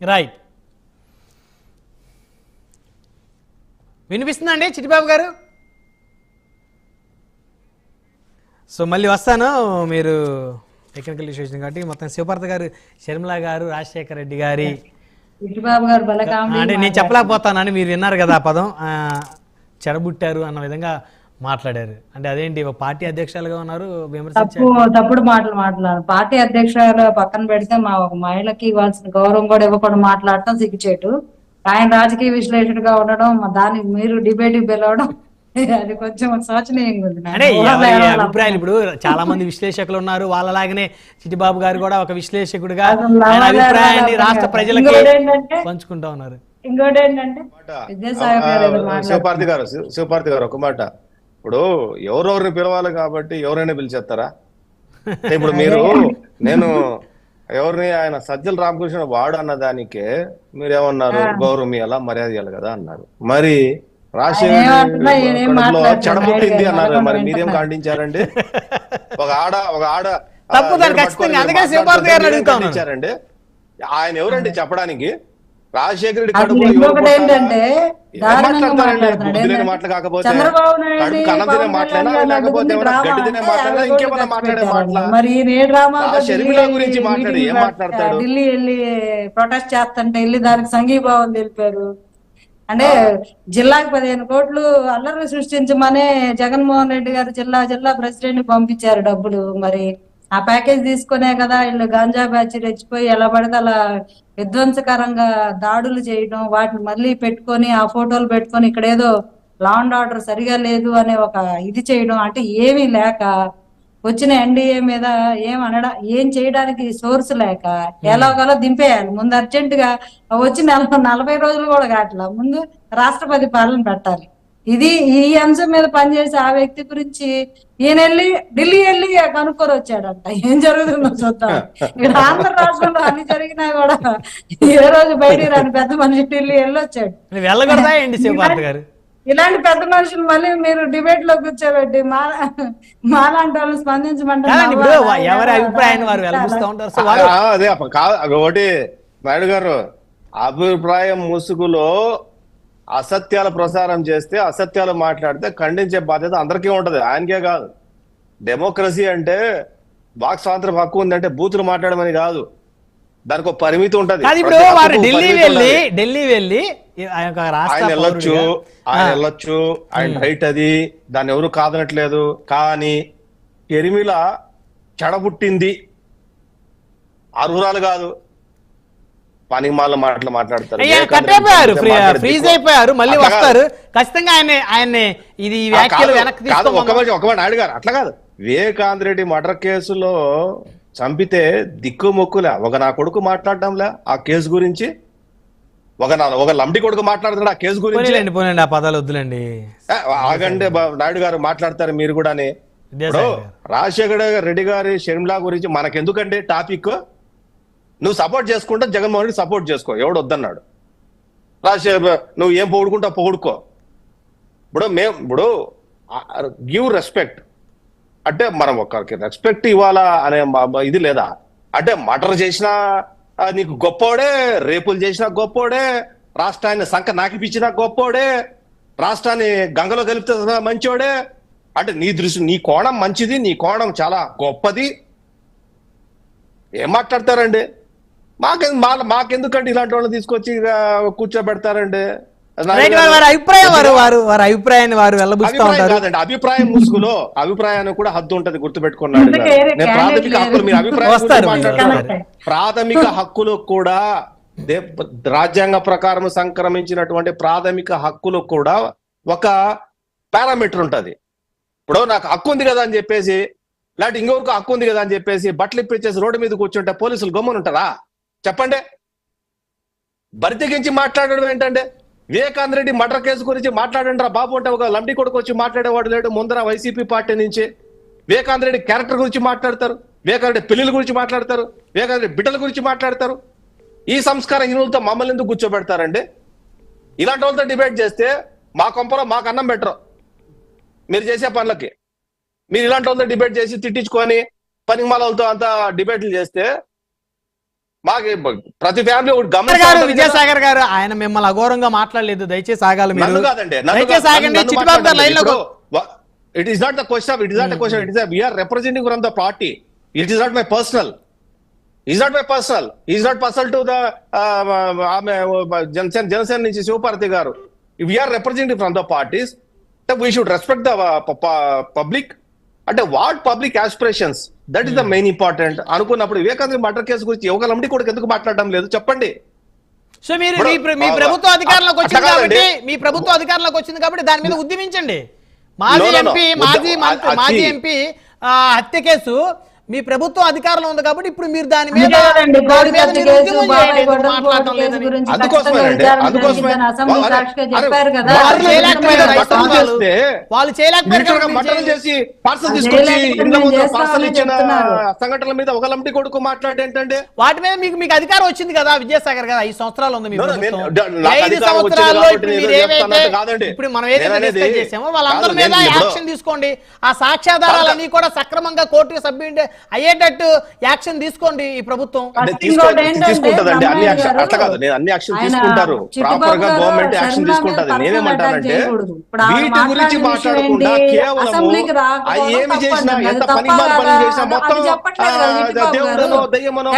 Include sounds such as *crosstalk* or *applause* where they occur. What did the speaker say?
Right వినిపిస్తుందండి చిట్టిబాబు గారు? So మళ్ళీ వస్తాను. మీరు టెక్నికల్ ఇష్యూస్ కాబట్టి మొత్తం శివపార్త గారు షర్మిల గారు రాజశేఖర రెడ్డి గారి. అంటే నేను చెప్పలేకపోతానని మీరు విన్నారు కదా ఆ పదం. చెడబుట్టారు అన్న విధంగా మాట్లాడారు. అంటే అదేంటి ఒక పార్టీ అధ్యక్షులుగా ఉన్నారు తప్పు తప్పుడు మాటలు మాట్లాడారు. పార్టీ అధ్యక్షురాలు పక్కన పెడితే మా ఒక మహిళకి ఇవ్వాల్సిన గౌరవం కూడా ఇవ్వకుండా మాట్లాడటం సిగ్గుచేటు ఆయన రాజకీయ విశ్లేషకుడిగా ఉండడం దాన్ని మీరు డిబేట్ పిలవడం అది కొంచెం శోచనీయంగా ఉంది. అభిప్రాయాలు ఇప్పుడు చాలా మంది విశ్లేషకులు ఉన్నారు వాళ్ళలాగానే చిట్టిబాబు గారు కూడా ఒక విశ్లేషకుడిగా అభిప్రాయాన్ని రాష్ట్ర. ప్రజలకి పంచుకుంటా ఉన్నారు. ఇంకోటి ఏంటంటే విద్యాసాగర్ గారు. శివపార్తి గారు శివ- శివపార్తి గారు ఒక మాట. ఇప్పుడు ఎవరెవరిని పిలవాలి కాబట్టి ఎవరైనా పిలిచేస్తారా? ఇప్పుడు *laughs* మీరు నేను ఎవరిని ఆయన సజ్జల రామకృష్ణ వాడు అన్న దానికే మీరేమన్నారు గౌరవం ఇవ్వాలా మర్యాద ఇవ్వాలి కదా అన్నారు. మరి ఆయన ఏమంటున్నా, ఈయన ఏం రాజశేఖర్ మాట్లాడుతున్నాడు? చెడబుట్టింది అన్నారు. మరి. మీరేం ఖండించారండి? *laughs* ఒక ఆడ ఒక ఆడ. ఖండించారండి? ఆయన ఎవరండి చెప్పడానికి? రాజశేఖర రెడ్డి కడుపులో? ఏంటంటే మాటలు కాకపోతే కన్నం తినే లేకపోతే గడ్డి తినే ఇంకేమైనా మాట్లాడే షర్మిల గురించి మాట్లాడు, ఏం మాట్లాడతాడు? ఢిల్లీ వెళ్ళి ప్రొటెస్ట్ చేస్తుంటే వెళ్ళి దానికి సంఘీభావం తెలిపారు. అంటే జిల్లాకి పదిహేను కోట్లు అల్లరి సృష్టించమనే జగన్మోహన్ రెడ్డి గారు జిల్లా జిల్లా ప్రెసిడెంట్ పంపించారు డబ్బులు. మరి ఆ ప్యాకేజ్ తీసుకునే కదా వీళ్ళు గాంజా బ్యాచ్ రెచ్చిపోయి ఎలా పడితే అలా విధ్వంసకరంగా దాడులు చేయడం వాటిని మళ్ళీ పెట్టుకొని ఆ ఫోటోలు పెట్టుకొని ఇక్కడ ఏదో లా అండ్ ఆర్డర్ సరిగా లేదు అనే ఒక ఇది చేయడం అంటే ఏమీ లేక వచ్చిన ఎన్డీఏ మీద ఏం అనడా ఏం చేయడానికి సోర్స్ లేక ఎలాగోలా దింపేయాలి. ముందు అర్జెంట్గా వచ్చి నలభై నలభై రోజులు కూడా కావట్లా ముందు రాష్ట్రపతి పాలన పెట్టాలి. ఇది ఈ అంశం మీద పనిచేసే ఆ వ్యక్తి గురించి ఈయన వెళ్ళి ఢిల్లీ వెళ్ళి కనుక్కొని వచ్చాడంట ఏం జరుగుతుందో చూద్దాం ఇక్కడ ఆంధ్ర రాష్ట్రంలో అన్ని జరిగినా కూడా ఏ రోజు బయటికి రాని పెద్ద మనిషి ఢిల్లీ వెళ్ళి వచ్చాడు ఇలాంటి పెద్ద మనుషులు మళ్ళీ మీరు డిబేట్లో కూర్చోబెట్టి మా మాలాంటి వాళ్ళు స్పందించమంటే కాదండి ఇప్పుడు నవ్వాలా? ఎవరి ఏడాలా? అభిప్రాయాన్ని వారు వెలబుస్తూ ఉంటారు సో వారు ఆ, అదే అప్ప- కాదు అవి ఒకటి నాయుడు గారు అభిప్రాయం ముసుగులో అసత్యాల ప్రసారం చేస్తే అసత్యాలు మాట్లాడితే ఖండించే బాధ్యత అందరికీ ఉంటది. ఆయనకే కాదు. డెమోక్రసీ అంటే వాక్ స్వాతంత్రం హక్కు ఉందంటే బూతులు మాట్లాడమని కాదు. దానికి ఒక పరిమితి ఉంటది. ఇప్పుడు వారు ఢిల్లీ వెళ్ళి. ఢిల్లీ వెళ్ళి ఆయన వెళ్ళొచ్చు ఆయన వెళ్ళొచ్చు ఆయన రైట్ అది దాన్ని ఎవరు కాదనట్లేదు. కానీ ఎరిమిల చెడబుట్టింది. అర్హురాలు కాదు. పని మాల మాటలు మాట్లాడతారు. ఫ్రీజ్. అయిపోయారు. మళ్ళీ. వస్తారు. ఖచ్చితంగా ఆయన ఆయన్ని ఇది కాదు, ఒక తీసుకోమన్నారు మాట ఒక మాట నాయుడు గారు అట్లా కాదు. వివేకాంత్ రెడ్డి మర్డర్ కేసులో చంపితే దిక్కు మొక్కులే ఒక నా కొడుకు మాట్లాడడంలే ఆ కేసు గురించి? ఒక నా ఒక లంబడి కొడుకు మాట్లాడుతున్నాడు ఆ కేసు గురించి? పోనండి ఆ పదాలు వద్దులేండి. ఆగండి నాయుడు గారు మాట్లాడతారు మీరు కూడా. రాజశేఖర రెడ్డి గారి షర్మిలా గురించి మనకెందుకండి టాపిక్? నువ్వు సపోర్ట్ చేసుకుంటే జగన్మోహన్ రెడ్డి సపోర్ట్ చేసుకో ఎవడు వద్దన్నాడు. రాజశేఖర్ నువ్వు ఏం పొగుడుకుంటా పొగుడుకో. ఇప్పుడు మేము ఇప్పుడు గివ్ రెస్పెక్ట్ అంటే మనం ఒకరికి రెస్పెక్ట్ ఇవ్వాలా అనే ఇది లేదా? అంటే మటర్ చేసినా నీకు గొప్పోడే రేపులు చేసినా గొప్పోడే రాష్ట్రాన్ని సంఖ నాకిపించినా గొప్పోడే రాష్ట్రాన్ని గంగలో కలిపితే మంచోడే. అంటే నీ దృష్టి నీ కోణం మంచిది నీ కోణం చాలా గొప్పది. ఏం మాట్లాడతారండి? మాకె మా- మాకెందుకంటే ఇలాంటి వాళ్ళని తీసుకొచ్చి కూర్చోబెడతారండి? వారి అభిప్రాయం వారు వారు వారి అభిప్రాయాన్ని వారు వెళ్ళబుస్తూ అభిప్రాయం ఉంటారు. కాదండి. అభిప్రాయం ముసుగులో అభిప్రాయానికి కూడా హద్దు ఉంటది గుర్తుపెట్టుకున్నాడు నేను ప్రాథమిక. హక్కులు మీరు అభిప్రాయం. ప్రాథమిక హక్కులు కూడా దే- రాజ్యాంగ ప్రకారం సంక్రమించినటువంటి ప్రాథమిక హక్కులు కూడా ఒక పారామీటర్ ఉంటది. ఇప్పుడు నాకు హక్కు ఉంది కదా అని చెప్పేసి లేకపోతే ఇంకొకరికి హక్కు ఉంది కదా అని చెప్పేసి బట్టలు ఇప్పించేసి రోడ్డు మీద కూర్చుంటే పోలీసులు గమ్మున ఉంటారా చెప్పండి. బరితెగించి మాట్లాడడం ఏంటంటే వివేకాంత్ రెడ్డి మర్డర్ కేసు గురించి మాట్లాడండి రా బాబు అంటే ఒక లంబడి కొడుకు వచ్చి మాట్లాడేవాడు లేడు ముందర వైసీపీ పార్టీ నుంచి. వివేకాంత్ రెడ్డి క్యారెక్టర్ గురించి మాట్లాడతారు వివేకాంత్ రెడ్డి పెళ్ళిల గురించి మాట్లాడతారు వివేకాంత్ రెడ్డి బిడ్డల గురించి మాట్లాడతారు. ఈ సంస్కార హీనులతో మమ్మల్ని ఎందుకు కూర్చోబెడతారండి? ఇలాంటి వాళ్ళతో డిబేట్ చేస్తే మా కొంపలో మాకు అన్నం బెటరు మీరు చేసే పనులకి. మీరు ఇలాంటి వాళ్ళతో డిబేట్ చేసి తిట్టించుకొని పనిమాలతో అంతా డిబేట్లు చేస్తే మాకు ప్రతి ఫ్యామిలీ ఒకటి గమనించాలి విజయసాగర్ గారు ఆయన మిమ్మల్ని అఘోరంగా మాట్లాడలేదు. దయచేసి ఆగాలి నన్ను మీరు కాదండి నన్ను దయచేసి కాదు, ఆగండి. నన్ను చిట్టిబాబు గారు లైన్లో it is not the question it is not the question it is we are representing from the party it is not my personal is not my personal is not personal to the ఆమె జనసేన జనసేన నుంచి శివపార్తి గారు. We are representing from the parties we should respect the public అంటే what public aspirations that is the main important అనుకున్నప్పుడు Vivekananda murder case గురించి యువకులండి కూడా ఎందుకు మాట్లాడడం లేదు? చెప్పండి. సో మీరు మీ ప్రభుత్వం అధికారంలోకి వచ్చింది. కాబట్టి మీ ప్రభుత్వం అధికారంలోకి వచ్చింది కాబట్టి దాని మీద ఉద్యమించండి. మాజీ. ఎంపీ మాజీ మాజీ ఎంపీ హత్య కేసు మీ ప్రభుత్వం అధికారంలో ఉంది కాబట్టి ఇప్పుడు మీరు దాని మీద కదా. వాళ్ళు. సంఘటనల మీద ఒక లంటి కొడుకు మాట్లాడే ఏంటంటే వాటి మీద మీకు మీకు అధికారం వచ్చింది కదా విద్యాసాగర్ గారు ఐదు సంవత్సరాలు ఉంది ఐదు సంవత్సరాల్లో కాబట్టి ఇప్పుడు మీరు ఏవైతే. ఇప్పుడు మనం ఏదైతే డిస్కస్ చేసామో వాళ్ళందరి కాదు, మీద యాక్షన్ తీసుకోండి ఆ సాక్ష్యాధారాలన్నీ కూడా సక్రమంగా కోర్టుకు సబ్మిట్ అయ్యేటట్టు యాక్షన్ తీసుకోండి ఈ ప్రభుత్వం తీసుకుంటదండి అన్ని యాక్షన్ అట్లా కాదు నేను అన్ని యాక్షన్ తీసుకుంటారు ప్రాపర్గా గవర్నమెంట్ యాక్షన్ తీసుకుంటది నేనేమంటానంటే వీటి గురించి మాట్లాడకుండా? కేవలం ఏమి. చేసినా ఎంత పని పని? చేసినా మొత్తం గారు. దయ్యమనో